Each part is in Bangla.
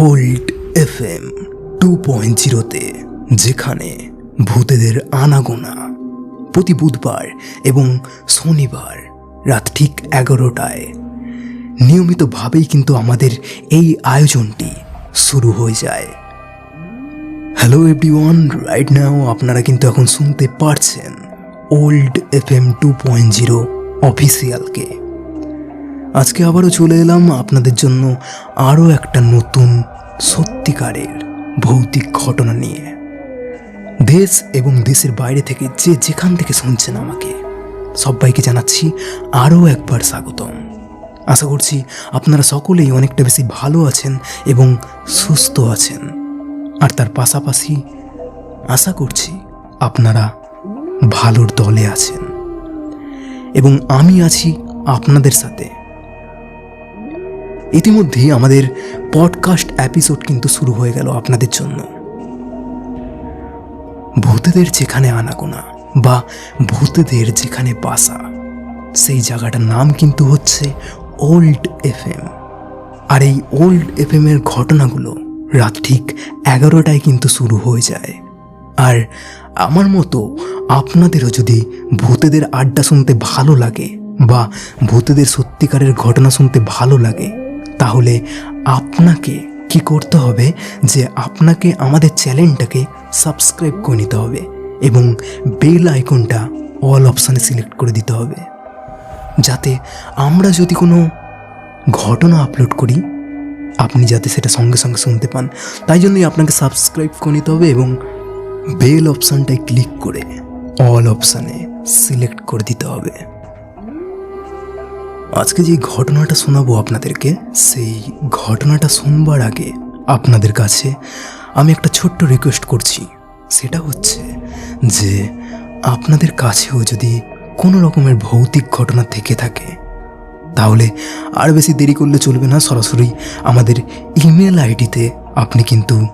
Old F M two point জিরোতে যেখানে ভূতেদের আনাগোনা প্রতি বুধবার এবং শনিবার রাত ঠিক এগারোটায়। নিয়মিতভাবেই কিন্তু আমাদের এই আয়োজনটি শুরু হয়ে যায়। হ্যালো এভরিওয়ান রাইট নাও আপনারা কিন্তু এখন শুনতে পারছেন old F M two point zero অফিসিয়ালকে আজকে আবারও চলে এলাম আপনাদের জন্য আরও একটা নতুন সত্যিকারের ভৌতিক ঘটনা নিয়ে। দেশ এবং দেশের বাইরে থেকে যে যেখান থেকে শুনছেন আমাকে, সবাইকে জানাচ্ছি আরও একবার স্বাগতম। আশা করছি আপনারা সকলেই অনেকটা বেশি ভালো আছেন এবং সুস্থ আছেন। আর তার পাশাপাশি আশা করছি আপনারা ভালোর দলে আছেন। এবং আমি আছি আপনাদের সাথে। ইতিমধ্যেই আমাদের পডকাস্ট এপিসোড কিন্তু শুরু হয়ে গেল আপনাদের জন্য। ভূতেদের যেখানে আনাগোনা বা ভূতেদের যেখানে বাসা, সেই জায়গাটার নাম কিন্তু হচ্ছে ওল্ড এফ এম আর এই ওল্ড এফ এর ঘটনাগুলো রাত ঠিক এগারোটায় কিন্তু শুরু হয়ে যায়। আর আমার মতো আপনাদেরও যদি ভূতেদের আড্ডা শুনতে ভালো লাগে বা ভূতেদের সত্যিকারের ঘটনা শুনতে ভালো লাগে তাহলে আপনাকে কি করতে হবে যে আপনাকে আমাদের চ্যানেলটাকে সাবস্ক্রাইব করে নিতে হবে এবং বেল আইকনটা অল অপশানে সিলেক্ট করে দিতে হবে। যাতে আমরা যদি কোনো ঘটনা আপলোড করি, আপনি যাতে সেটা সঙ্গে সঙ্গে শুনতে পান। তাই জন্যই আপনাকে সাবস্ক্রাইব করে নিতে হবে এবং বেল অপশানটায় ক্লিক করে অল অপশানে সিলেক্ট করে দিতে হবে। আজকে যে ঘটনাটা শোনাবো আপনাদেরকে, সেই ঘটনাটা শুনবার আগে আপনাদের কাছে আমি একটা ছোট্ট রিকোয়েস্ট করছি। সেটা হচ্ছে যে, আপনাদের কাছেও যদি কোনো রকমের ভৌতিক ঘটনা থেকে থাকে, তাহলে আর বেশি দেরি করলে চলবে না, সরাসরি আমাদের ইমেল আইডিতে আপনি কিন্তু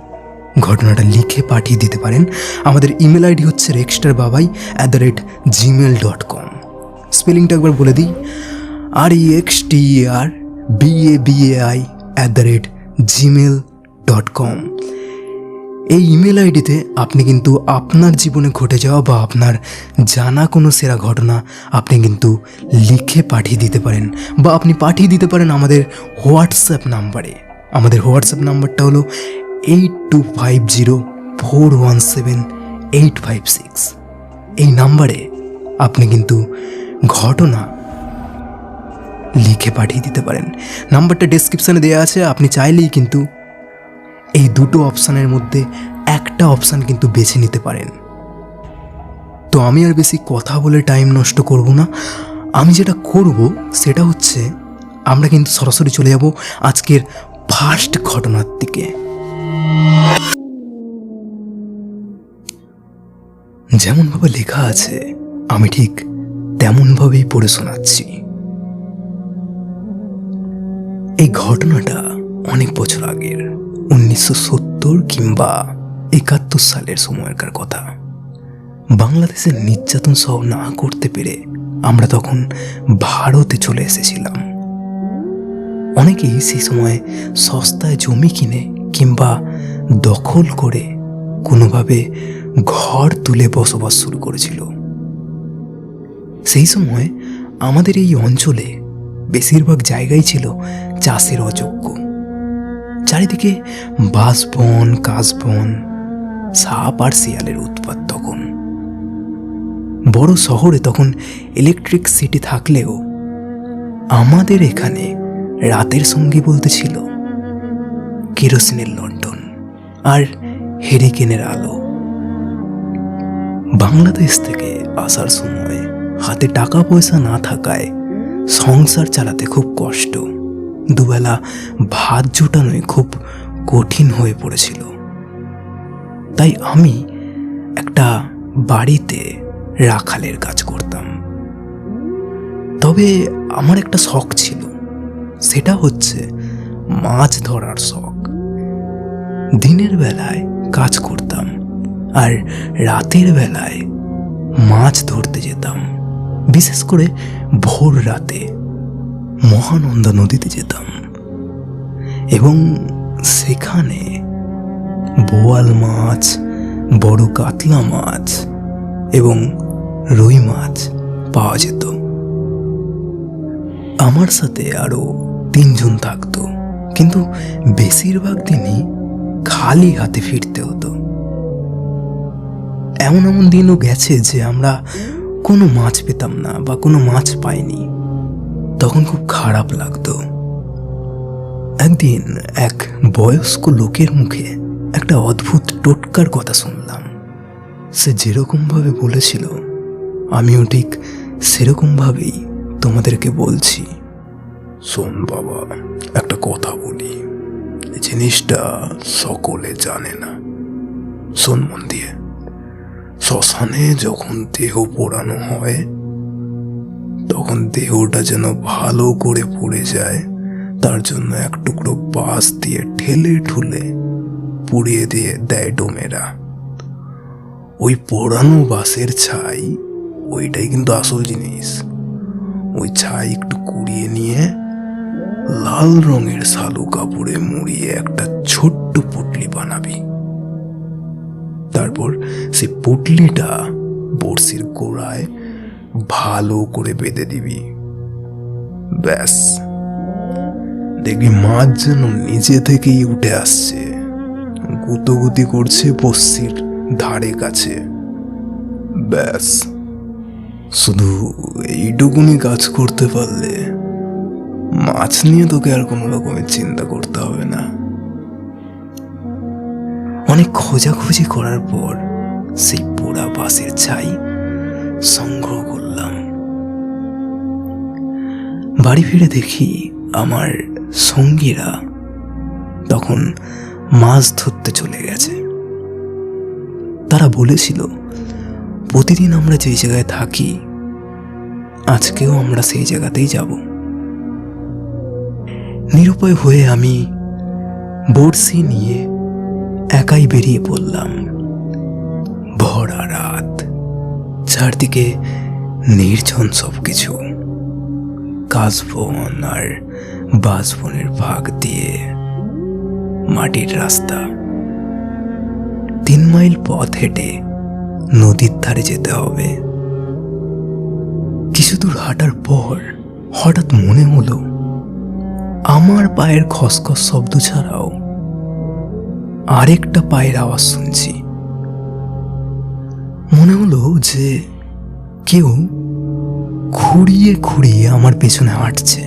ঘটনাটা লিখে পাঠিয়ে দিতে পারেন। আমাদের ইমেল আইডি হচ্ছে rexter Babai at the rate Gmail dot com স্পেলিংটা একবার বলে দিই R E X T R B A B A I at the rate Gmail dot com এই ইমেল আইডিতে আপনি কিন্তু আপনার জীবনে ঘটে যাওয়া বা আপনার জানা কোনো সেরা ঘটনা আপনি কিন্তু লিখে পাঠিয়ে দিতে পারেন বা আপনি পাঠিয়ে দিতে পারেন আমাদের হোয়াটসঅ্যাপ নাম্বারে। আমাদের হোয়াটসঅ্যাপ নাম্বারটা হলো eight two five zero four one seven eight five six এই নাম্বারে আপনি কিন্তু ঘটনা লিখে পাঠিয়ে দিতে পারেন। নাম্বারটা ডেসক্রিপশানে দেওয়া আছে, আপনি চাইলেই কিন্তু এই দুটো অপশানের মধ্যে একটা অপশান কিন্তু বেছে নিতে পারেন। তো আমি আর বেশি কথা বলে টাইম নষ্ট করব না। আমি যেটা করব সেটা হচ্ছে, আমরা কিন্তু সরাসরি চলে যাব আজকের ফার্স্ট ঘটনার দিকে। যেমনভাবে লেখা আছে, আমি ঠিক তেমনভাবেই পড়ে শোনাচ্ছি। এই ঘটনাটা অনেক বছর আগের, উনিশশো সত্তর কিংবা একাত্তর সালের সময়কার কথা। বাংলাদেশের নির্যাতন সহ না করতে পেরে আমরা তখন ভারতে চলে এসেছিলাম। অনেকেই সেই সময় সস্তায় জমি কিনে কিংবা দখল করে কোনোভাবে ঘর তুলে বসবাস শুরু করেছিল। সেই সময় আমাদের এই অঞ্চলে বেশিরভাগ জায়গাই ছিল চাষের অযোগ্য। চারিদিকে বাঁশবন কাশবন সাপ আর শিয়ালের উৎপাত তখন। বড় শহরে তখন ইলেকট্রিক সিটি থাকলেও আমাদের এখানে রাতের সঙ্গী বলতে ছিল কেরোসিনের লন্ডন আর হেরিকেনের আলো। বাংলাদেশ থেকে আসার সময় হাতে টাকা পয়সা না থাকায় সংসার চালাতে খুব কষ্ট। দুবেলা ভাত জোটানোই খুব কঠিন হয়ে পড়েছিল। তাই আমি একটা বাড়িতে রাখালের কাজ করতাম। তবে আমার একটা শখ ছিল। সেটা হচ্ছে মাছ ধরার শখ। দিনের বেলায় কাজ করতাম আর রাতের বেলায় মাছ ধরতে যেতাম। বিশেষ করে ভোর রাতে মহানন্দা নদীতে যেতাম। এবং সেখানে বোয়াল মাছ, বড় কাতলা মাছ এবং রুই মাছ পাওয়া যেত। আমার সাথে আরও তিনজন থাকতো, কিন্তু বেশিরভাগ দিনই খালি হাতে ফিরতে হতো। এমন এমন দিনও গেছে যে আমরা কোনো মাছ পেতাম না বা কোনো মাছ পাইনি। তখন খুব খারাপ লাগতো। একদিন এক বয়স্ক লোকের মুখে একটা অদ্ভুত টোটকার কথা শুনলাম। সে যেরকমভাবে বলেছিল, আমিও ঠিক সেরকমভাবেই তোমাদেরকে বলছি। শোন বাবা, একটা কথা বলি। জিনিসটা সকলে জানে না। শোন মন দিয়ে। শ্মশানে যখন দেহ পোড়ানো হয়, তখন দেহটা যেন ভালো করে পড়ে যায়। তার জন্য এক টুকরো বাঁশ দিয়ে ঠেলে ঠুলে পুড়িয়ে দিয়ে দেয় ডোমেরা। ওই পোড়ানো বাঁশের ছাই, ওইটাই কিন্তু আসল জিনিস। ওই ছাই একটু কুড়িয়ে নিয়ে লাল রঙের শালু কাপড়ে মুড়িয়ে একটা ছোট্ট পুটলি বানাবি। তারপর সে পুটলিটা বড়শির গোড়ায় ভালো করে বেঁধে দিবি। ব্যাস। দেখবি মাছ যেন নিজে থেকেই উঠে আসছে। গুতগুতি করছে বস্তির ধারে কাছে। ব্যাস। শুধু এইটুকুনি কাজ করতে পারলে মাছ নিয়ে তোকে আর কোনো রকমের চিন্তা করতে হবে না। অনেক খোঁজাখুঁজি করার পর সেই পোড়া বাসের ছাই সংগ্রহ করলাম। বাড়ি ফিরে দেখি আমার সঙ্গীরা তখন মাছ ধরতে চলে গেছে। তারা বলেছিল, প্রতিদিন আমরা যেই জায়গায় থাকি, আজকেও আমরা সেই জায়গাতেই যাব। নিরুপায় হয়ে আমি বড়শি নিয়ে একাই বেরিয়ে পড়লাম। ভরা রাত, চারদিকে নির্জন সব কিছু কাশবন আর বাঁশবনের ভাগ দিয়ে মাটির রাস্তা। তিন মাইল পথ হেঁটে নদীর ধারে যেতে হবে। কিছু দূর হাঁটার পর হঠাৎ মনে হলো, আমার পায়ের খসখস শব্দ ছাড়াও আরেকটা পায়ের আওয়াজ শুনছি। মনে হলো যে কেউ খুঁড়িয়ে খুঁড়িয়ে আমার পেছনে হাঁটছে।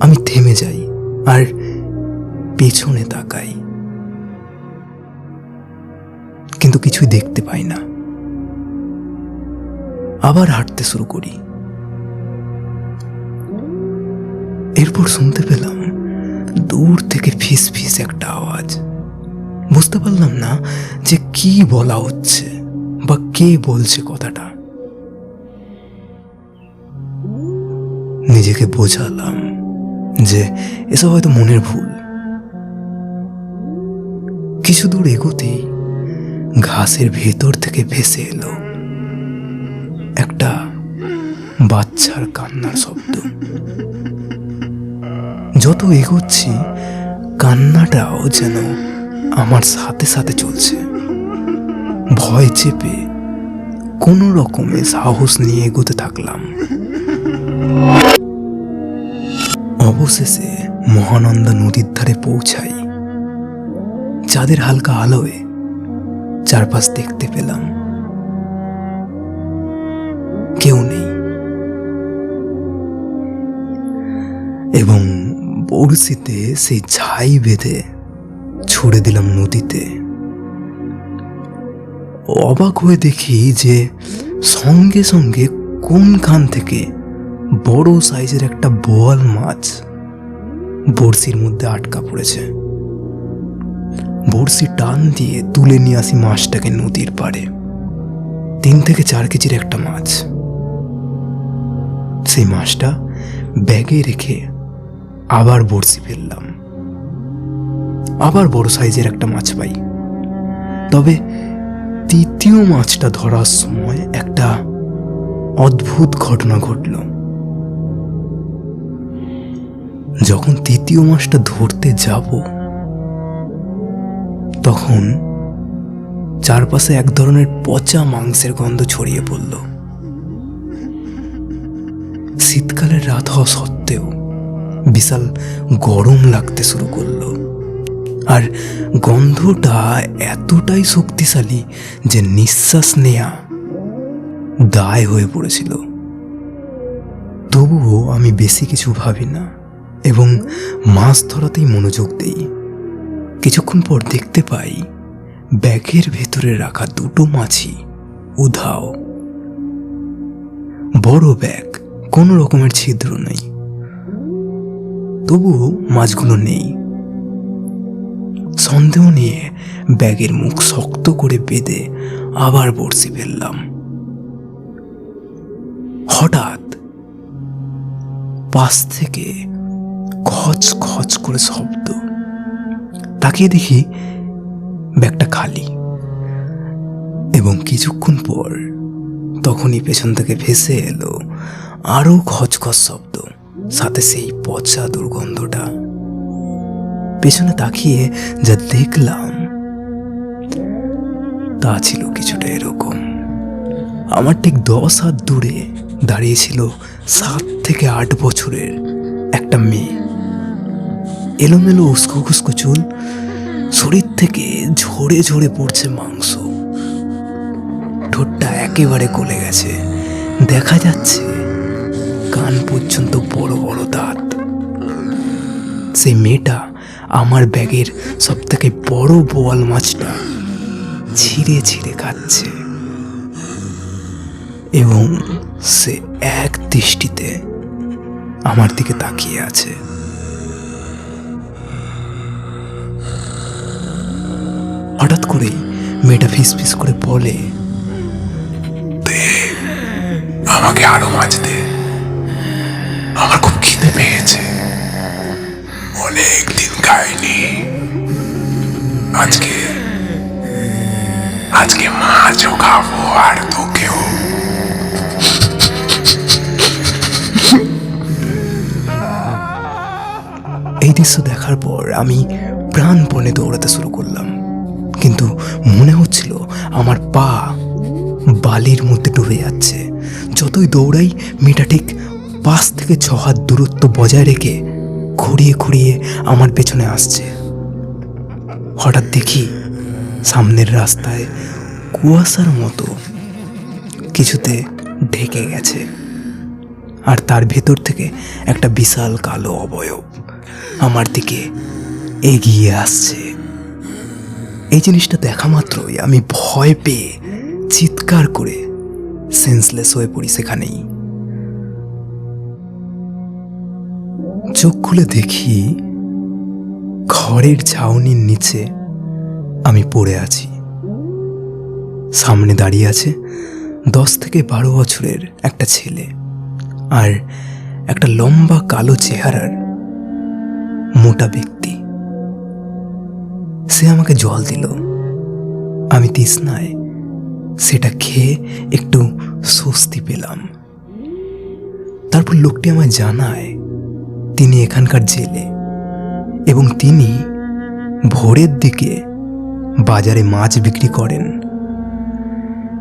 আমি থেমে যাই আর পেছনে তাকাই। কিন্তু কিছুই দেখতে পাই না। আবার হাঁটতে শুরু করি। এরপর শুনতে পেলাম দূর থেকে ফিস ফিস একটা আওয়াজ। বুঝতে পারলাম না যে কি বলা হচ্ছে বা কে বলছে কথাটা। নিজেকে বোঝালাম যে এসব হয়তো মনের ভুল। কিছু দূর এগোতেই ঘাসের ভেতর থেকে ভেসে এলো একটা বাচ্চার কান্নার শব্দ। যত এগোচ্ছি, কান্নাটাও যেন আমার সাথে সাথে চলছে। ভয় চেপে কোনো রকমে সাহস নিয়ে এগোতে থাকলাম। অবশেষে মহানন্দা নদীর ধারে পৌঁছাই। চাঁদের হালকা আলোয় চারপাশ দেখতে পেলাম। কেউ নেই। এবং বড়শিতে সেই ছাই বেঁধে ছুড়ে দিলাম নদীতে। অবাক হয়ে দেখি যে সঙ্গে সঙ্গে কোনখান থেকে বড় সাইজের একটা বোয়াল মাছ বড়শির মধ্যে আটকা পড়েছে। বড়শি টান দিয়ে তুলে নিয়ে আসি মাছটাকে নদীর পাড়ে। তিন থেকে চার কেজির একটা মাছ। সেই মাছটা ব্যাগে রেখে আবার বড়শি ফেললাম। আবার বড় সাইজের একটা মাছ পাই। তবে তৃতীয় মাছটা ধরার সময় একটা অদ্ভুত ঘটনা ঘটল। যখন তৃতীয় মাছটা ধরতে যাব, তখন চারপাশে এক ধরনের পচা মাংসের গন্ধ ছড়িয়ে পড়ল। শীতকালের রাত হওয়া সত্ত্বেও বিশাল গরম লাগতে শুরু করল। আর গন্ধটা এতটাই শক্তিশালী যে নিঃশ্বাস নেয়া দায় হয়ে পড়েছিল। তবুও আমি বেশি কিছু ভাবি না এবং মাছ ধরাতেই মনোযোগ দেই। কিছুক্ষণ পর দেখতে পাই ব্যাগের ভেতরে রাখা দুটো মাছি উধাও। বড় ব্যাগ, কোনো রকমের ছিদ্র নেই। তবুও মাছগুলো নেই। সন্দেহ নিয়ে ব্যাগের মুখ শক্ত করে বেঁধে আবার বড়শি ফেললাম। হঠাৎ পাশ থেকে খচ খচ করে শব্দ। তাকিয়ে দেখি ব্যাগটা খালি। এবং কিছুক্ষণ পর তখনই পেছন থেকে ভেসে এলো আরও খচখচ শব্দ। সাথে সেই পচা দুর্গন্ধটা। পেছনে তাকিয়ে যা দেখলাম, তা ছিল কিছুটা এরকম। আমার ঠিক দশ হাত দূরে দাঁড়িয়েছিল সাত থেকে আট বছরের একটা মেয়ে। এলোমেলো উস্কো খুস্কো চুল, শরীর থেকে ঝরে ঝরে পড়ছে মাংস। ঠোঁটটা একেবারে গলে গেছে। দেখা যাচ্ছে কান পর্যন্ত বড় বড় দাঁত। সেই মেয়েটা আমার ব্যাগের সব থেকে বড় বোয়াল মাছটা ছিঁড়ে ছিঁড়ে খাচ্ছে। এবং সে এক দৃষ্টিতে আমার দিকে তাকিয়ে আছে। হঠাৎ করেই মেয়েটা ফিস ফিস করে বলে আমাকে আরও মাছ দে। খিদে পেয়েছে। অনেক দিন খাইনি আজকে আজকে মাছও খাব আর তোকেও। এই দৃশ্য দেখার পর আমি প্রাণপণে দৌড়াতে শুরু করলাম। কিন্তু মনে হচ্ছিল আমার পা বালির মধ্যে ডুবে যাচ্ছে। যতই দৌড়াই, মেয়েটা ঠিক পাঁচ থেকে ছ হাত দূরত্ব বজায় রেখে ঘুরিয়ে ঘুরিয়ে আমার পেছনে আসছে। হঠাৎ দেখি সামনের রাস্তায় কুয়াশার মতো কিছুতে ঢেকে গেছে। আর তার ভেতর থেকে একটা বিশাল কালো অবয়ব আমার দিকে এগিয়ে আসছে। এই জিনিসটা দেখা মাত্রই আমি ভয় পেয়ে চিৎকার করে সেন্সলেস হয়ে পড়ি সেখানেই। চোখ খুলে দেখি ঘরের ছাউনির নিচে আমি পড়ে আছি। সামনে দাঁড়িয়ে আছে দশ থেকে বারো বছরের একটা ছেলে আর একটা লম্বা কালো চেহারার মোটা ব্যক্তি। সে আমাকে জল দিল। আমি তৃষ্ণায় সেটা খেয়ে একটু স্বস্তি পেলাম। তারপর লোকটি আমায় জানায় তিনি এখানকার জেলে এবং তিনি ভোরের দিকে বাজারে মাছ বিক্রি করেন।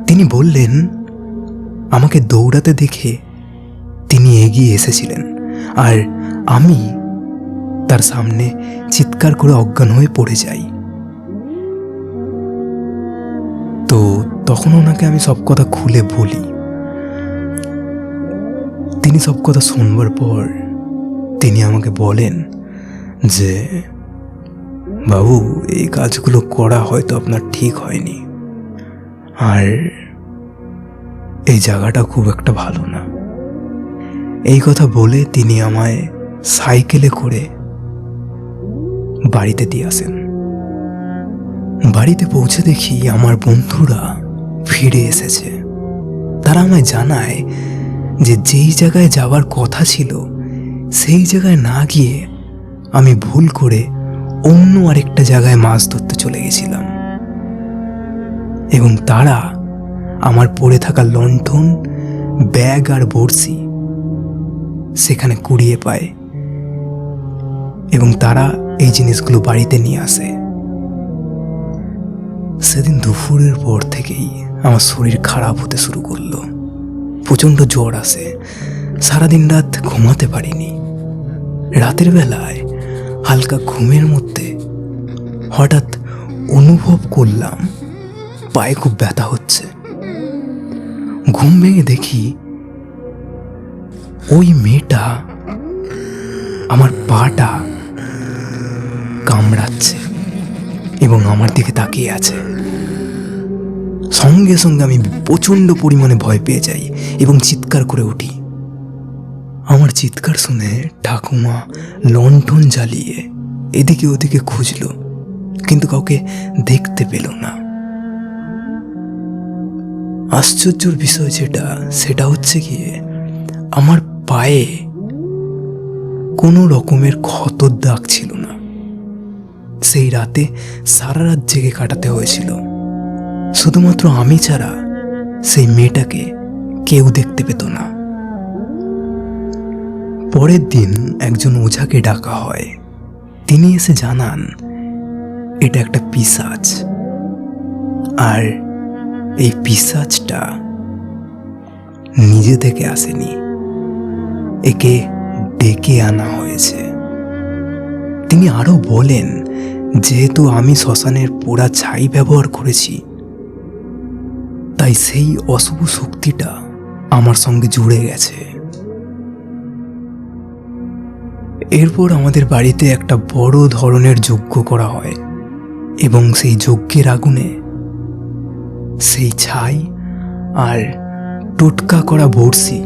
তিনি বললেন, আমাকে দৌড়াতে দেখে তিনি এগিয়ে এসেছিলেন আর আমি তার সামনে চিৎকার করে অজ্ঞান হয়ে পড়ে যাই। তো তখন ওনাকে আমি সব কথা খুলে বলি। তিনি সব কথা শুনবার পর তিনি আমাকে বলেন যে, বাবু, এই কাজগুলো করা হয়তো আপনার ঠিক হয়নি। আর এই জায়গাটা খুব একটা ভালো না। এই কথা বলে তিনি আমায় সাইকেলে করে বাড়িতে দিয়ে আসেন। বাড়িতে পৌঁছে দেখি আমার বন্ধুরা ফিরে এসেছে। তারা আমায় জানায় যে, যেই জায়গায় যাওয়ার কথা ছিল সেই জায়গায় না গিয়ে আমি ভুল করে অন্য আরেকটা জায়গায় মাছ ধরতে চলে গেছিলাম। এবং তারা আমার পড়ে থাকা লণ্ঠন, ব্যাগ আর বড়শি সেখানে কুড়িয়ে পায় এবং তারা এই জিনিসগুলো বাড়িতে নিয়ে আসে। সেদিন দুপুরের পর থেকেই আমার শরীর খারাপ হতে শুরু করল। প্রচণ্ড জ্বর আসে। সারাদিন রাত ঘুমাতে পারিনি। রাতের বেলায় হালকা ঘুমের মধ্যে হঠাৎ অনুভব করলাম, পায়ে খুব ব্যথা হচ্ছে। ঘুম ভেঙে দেখি ওই মেয়েটা আমার পাটা কামড়াচ্ছে এবং আমার দিকে তাকিয়ে আছে। সঙ্গে সঙ্গে আমি প্রচণ্ড পরিমাণে ভয় পেয়ে যাই এবং চিৎকার করে উঠি। আমার চিৎকার শুনে ঠাকুমা লণ্ঠন জ্বালিয়ে এদিকে ওদিকে খুঁজলো, কিন্তু কাউকে দেখতে পেল না। আশ্চর্যর বিষয় যেটা, সেটা হচ্ছে গিয়ে আমার পায়ে কোনো রকমের ক্ষতর দাগ ছিল না। সেই রাতে সারা রাত জেগে কাটাতে হয়েছিল। শুধুমাত্র আমি ছাড়া সেই মেয়েটাকে কেউ দেখতে পেত না। পরের দিন একজন ওঝাকে ডাকা হয়। তিনি এসে জানান, এটা একটা পিসাচ। আর এই পিসাচটা নিজে থেকে আসেনি, একে ডেকে আনা হয়েছে। তিনি আরও বলেন, যেহেতু আমি শ্মশানের পোড়া ছাই ব্যবহার করেছি, তাই সেই অশুভ শক্তিটা আমার সঙ্গে জুড়ে গেছে। এরপর আমাদের বাড়িতে একটা বড় ধরনের যজ্ঞ করা হয় এবং সেই যজ্ঞের আগুনে সেই ছাই আর টোটকা করা বড়শি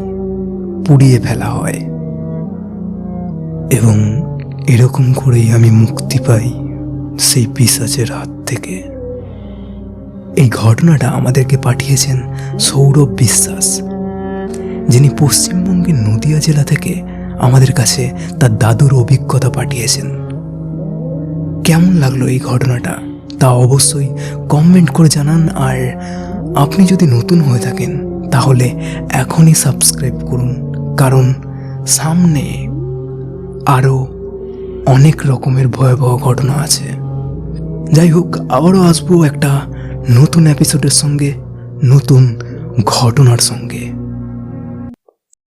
পুড়িয়ে ফেলা হয়। এবং এরকম করেই আমি মুক্তি পাই সেই পিসাচের হাত থেকে। এই ঘটনাটা আমাদেরকে পাঠিয়েছেন সৌরভ বিশ্বাস, যিনি পশ্চিমবঙ্গের নদিয়া জেলা থেকে আমাদের কাছে তার দাদুর অভিজ্ঞতা পাঠিয়েছেন। কেমন লাগল এই ঘটনাটা? তা অবশ্যই কমেন্ট করে জানান, আর আপনি যদি নতুন হয়ে থাকেন, তাহলে এখনই সাবস্ক্রাইব করুন, কারণ সামনে আরও অনেক রকমের ভয়াবহ ঘটনা আছে। যাই হোক, আবারও আসব একটা নতুন এপিসোডের সঙ্গে, নতুন ঘটনার সঙ্গে।